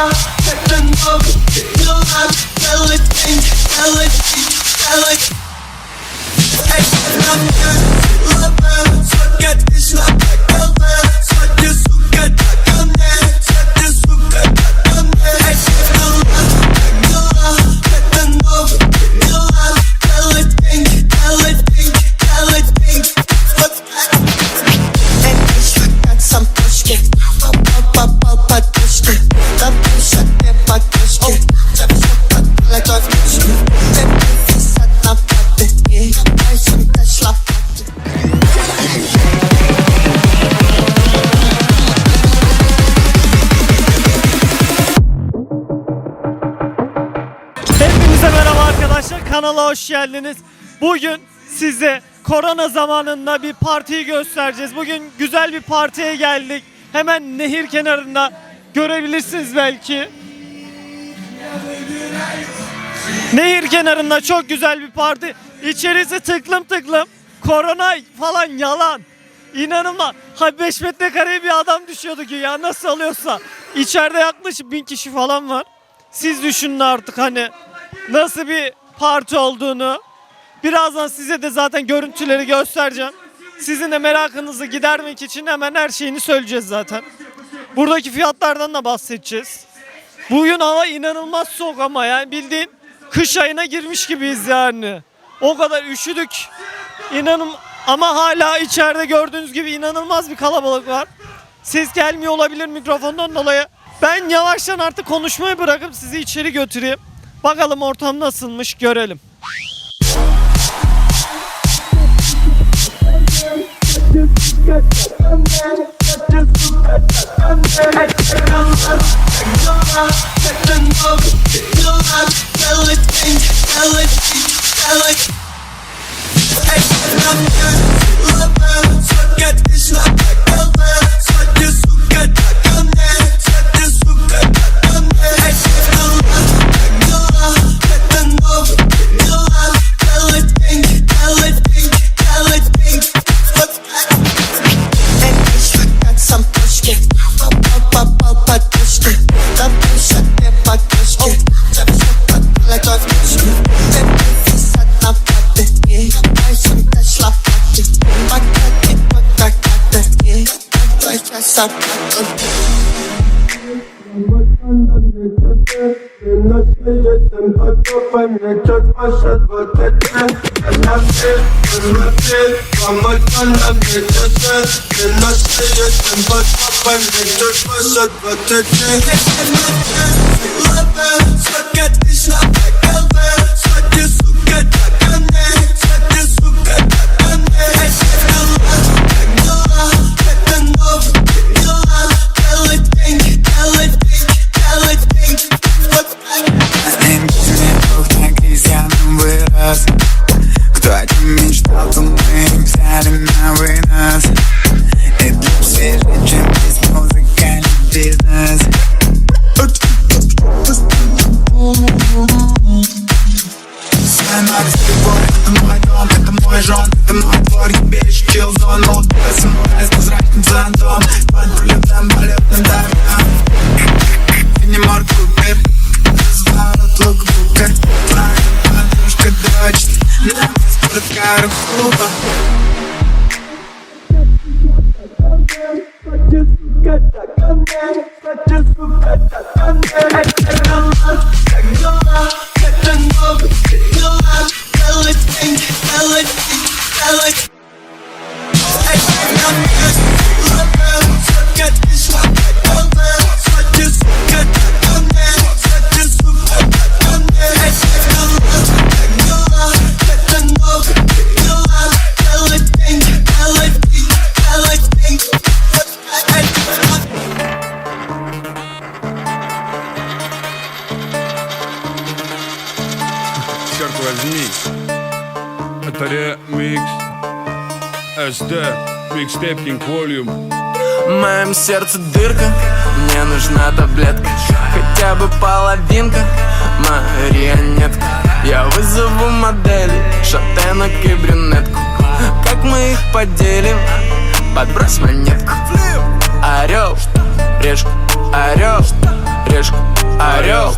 아 Hepinize merhaba arkadaşlar. Kanala hoş geldiniz. Bugün size korona zamanında bir partiyi göstereceğiz. Bugün güzel bir partiye geldik. Hemen nehir kenarında görebilirsiniz belki. Nehir kenarında çok güzel bir parti. İçerisi tıklım tıklım. Korona falan yalan. İnanılmaz. Ha 5 metrekareye bir adam düşüyordu ki ya nasıl oluyorsa. İçeride yaklaşık bin kişi falan var. Siz düşünün artık hani nasıl bir parti olduğunu. Birazdan size de zaten görüntüleri göstereceğim. Sizin de merakınızı gidermek için hemen her şeyini söyleyeceğiz zaten. Buradaki fiyatlardan da bahsedeceğiz. Bugün hava inanılmaz soğuk ama yani bildiğin kış ayına girmiş gibiyiz yani. O kadar üşüdük. İnanın ama hala içeride gördüğünüz gibi inanılmaz bir kalabalık var. Ses gelmiyor olabilir mikrofondan dolayı. Ben yavaştan artık konuşmayı bırakıp sizi içeri götüreyim. Bakalım ortam nasılmış görelim. Stop. Ben nasıl yedim Bakı beni çok başat vakitli Ben nasıl Hürmeti Ama andan geçti Ben nasıl yedim Bakı beni çok başat vakitli Hürmeti Hürmeti Fakat işler kaldı пару глупо King Volume В моем сердце дырка, мне нужна таблетка. Хотя бы половинка, марионетка Я вызову моделей, шатенок и брюнетку. Как мы их поделим, подбрось монетку. Орел, решка, орел, решка, орел,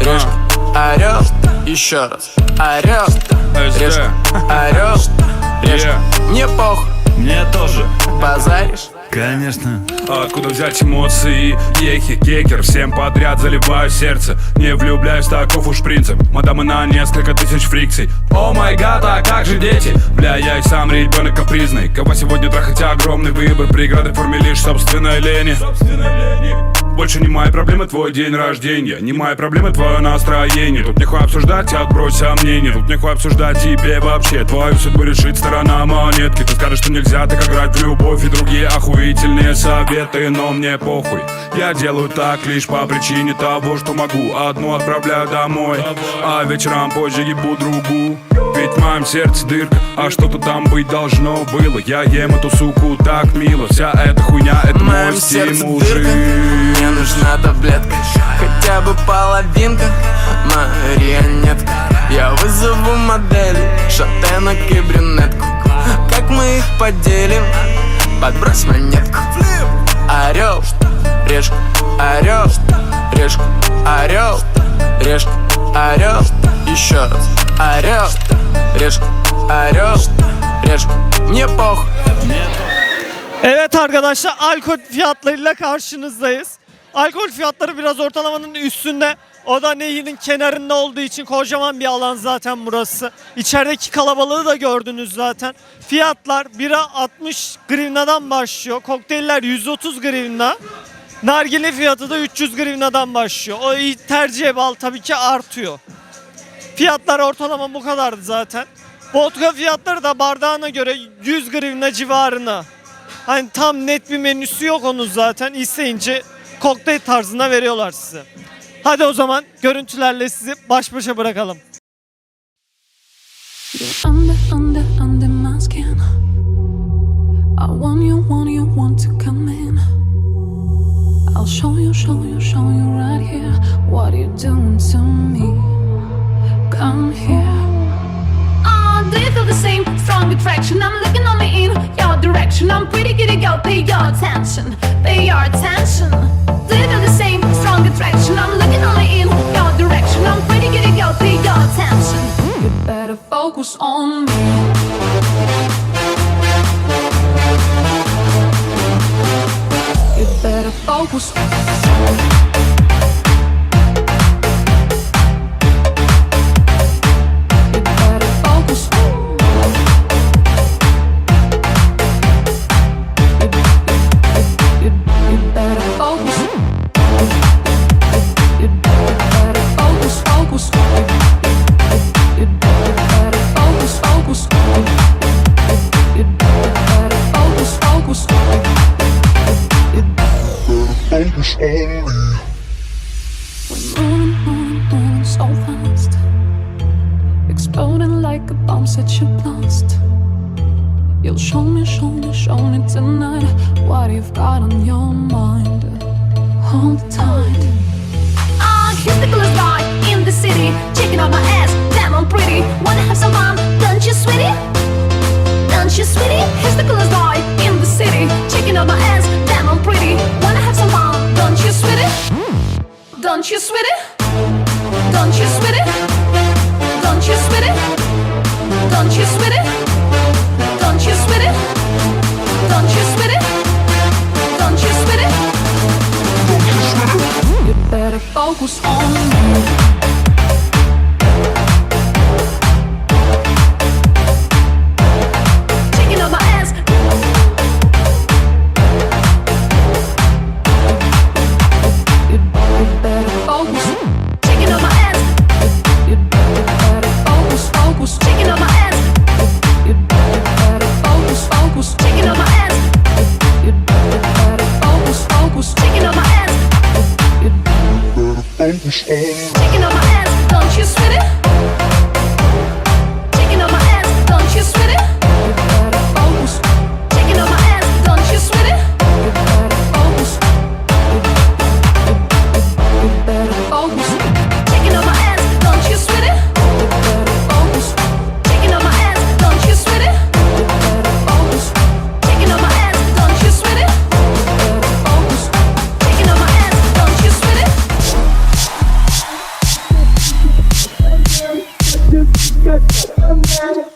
решка, орел, еще раз, орел, решка, орел, решка. Мне похуй, Мне тоже. базаришь? Конечно. Откуда взять эмоции? Ехи, кекер, всем подряд заливаю сердце Не влюбляюсь, таков уж принцип Мадамы на несколько тысяч фрикций О май гад, а как же дети? Бля, я и сам ребенок капризный Кого сегодня трахать огромный выбор Преграды в форме лишь собственной лени больше не мои проблемы твой день рождения. Не мои проблемы твое настроение. Тут нехуй обсуждать, отбрось сомнения Тут нехуй обсуждать тебе вообще. Твою судьбу решит сторона монетки. Ты скажешь, что нельзя так играть в любовь И другие охуительные советы Но мне похуй. Я делаю так лишь по причине того, что могу. Одну отправляю домой А вечером позже ебу другую ведь в моем сердце дырка, а что-то там быть должно было. Я ем эту суку так мило. Вся эта хуйня, это мой стимул жить мне нужна таблетка. Хотя бы половинка, марионетка Я вызову модели, шатенок и брюнетку. Как мы их поделим? Подбрось монетку. Орел, решка, орел, решка, орел, решка, орел. Еще раз, орел, решка, орел, решка Мне похуй Evet arkadaşlar alkol fiyatlarıyla karşınızdayız. Alkol fiyatları biraz ortalamanın üstünde. O da nehrin kenarında olduğu için kocaman bir alan zaten burası. İçerideki kalabalığı da gördünüz zaten. Fiyatlar bira 60 grivnadan başlıyor. Kokteyller 130 grivna. Nargile fiyatı da 300 grivnadan başlıyor. O iyi tercihe bağlı tabii ki artıyor. Fiyatlar ortalama bu kadardı zaten. Vodka fiyatları da bardağına göre 100 grivna civarına. Hani tam net bir menüsü yok onun zaten. İsteyince kokteyl tarzına veriyorlar size. Hadi o zaman görüntülerle sizi baş başa bırakalım. I'll show you, show you, show you right here what you're doing to me. Come here. Ah, do you feel the same strong attraction? I'm looking only in your direction. I'm pretty giddy, go pay your attention, pay your attention. Do you feel the same strong attraction? I'm looking only in your direction. I'm pretty giddy, go pay your attention. You better focus on me. You better focus. Don't you, sweetie? Don't you, sweetie? Don't I'm not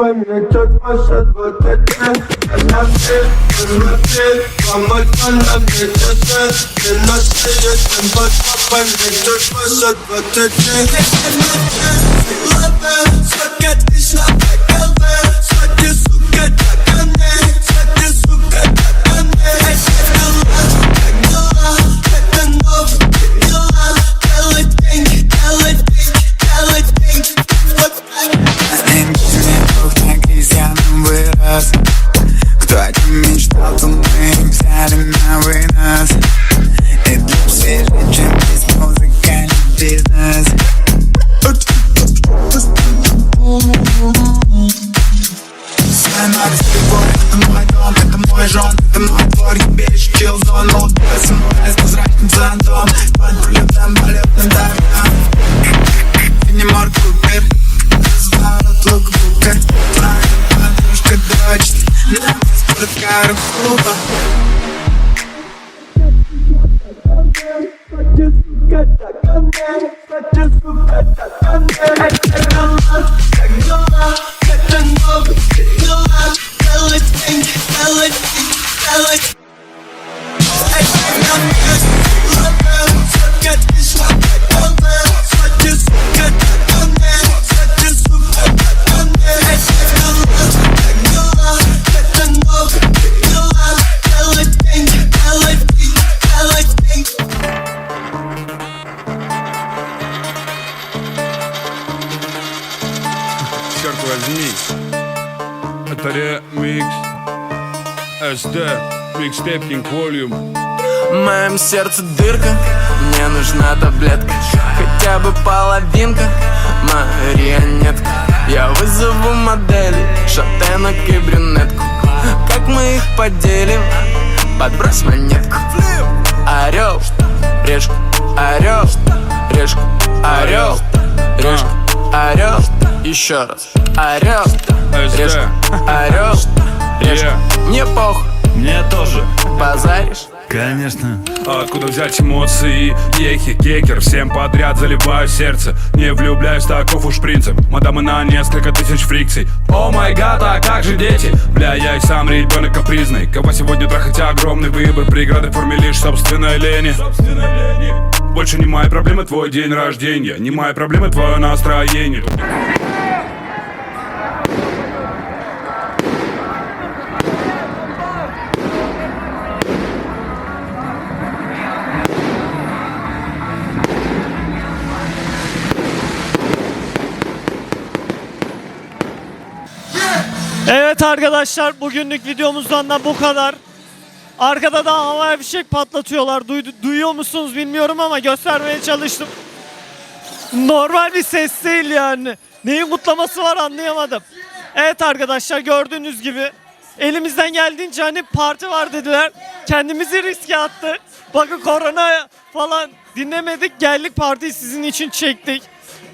beni çökme şedvet etme Önemli, kırmızı, pamuk annem gecesi Dinlesi yetim bakma beni çökme şedvet etme Dinlesi, kırmızı, sakat işle bek estás. got a super. I just got a gun, I just got a gun, SD. Mixtape King Volume. В моем сердце дырка, мне нужна таблетка. Хотя бы половинка, марионетка Я вызову модели, шатенок и брюнетку. Как мы их поделим, подбрось монетку. Орел, решка, орел, решка, орел, решка, орел. Еще раз, орел, решка, орел, решка Мне похуй, Мне тоже. базаришь? Конечно. Откуда взять эмоции? Ехи, кекер, всем подряд заливаю сердце. Не влюбляюсь, таков уж принцип. Мадамы на несколько тысяч фрикций. О май гад, а как же дети? Бля, я и сам ребенок капризный. Кого сегодня трахать? Огромный выбор. Преграды в форме лишь собственной лени. Больше не моя проблема твой день рождения. Не моя проблема твое настроение Evet arkadaşlar bugünlük videomuzdan da bu kadar. Arkada da havaya fişek patlatıyorlar. Duydu- duyuyor musunuz bilmiyorum ama göstermeye çalıştım. Normal bir ses değil yani. Neyin kutlaması var anlayamadım. Evet arkadaşlar gördüğünüz gibi elimizden geldiğince hani parti var dediler. Kendimizi riske attık. Bakın korona falan dinlemedik. Geldik partiyi sizin için çektik.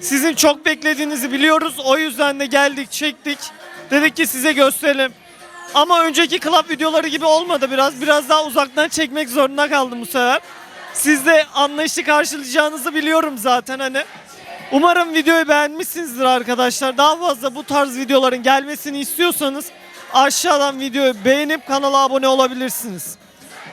Sizin çok beklediğinizi biliyoruz. O yüzden de geldik çektik. Dedik ki size gösterelim. Ama önceki club videoları gibi olmadı biraz. Biraz daha uzaktan çekmek zorunda kaldım bu sefer. Siz de anlayışlı karşılayacağınızı biliyorum zaten hani. Umarım videoyu beğenmişsinizdir arkadaşlar. Daha fazla bu tarz videoların gelmesini istiyorsanız aşağıdan videoyu beğenip kanala abone olabilirsiniz.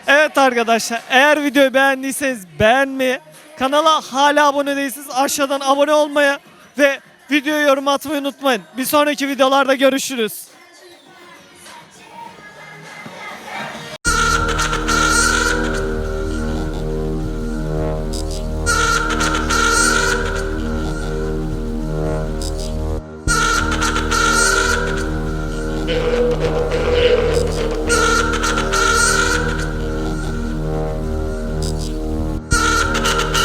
Evet arkadaşlar eğer videoyu beğendiyseniz beğenmeyi, kanala hala abone değilseniz aşağıdan abone olmaya ve videoya yorum atmayı unutmayın. Bir sonraki videolarda görüşürüz.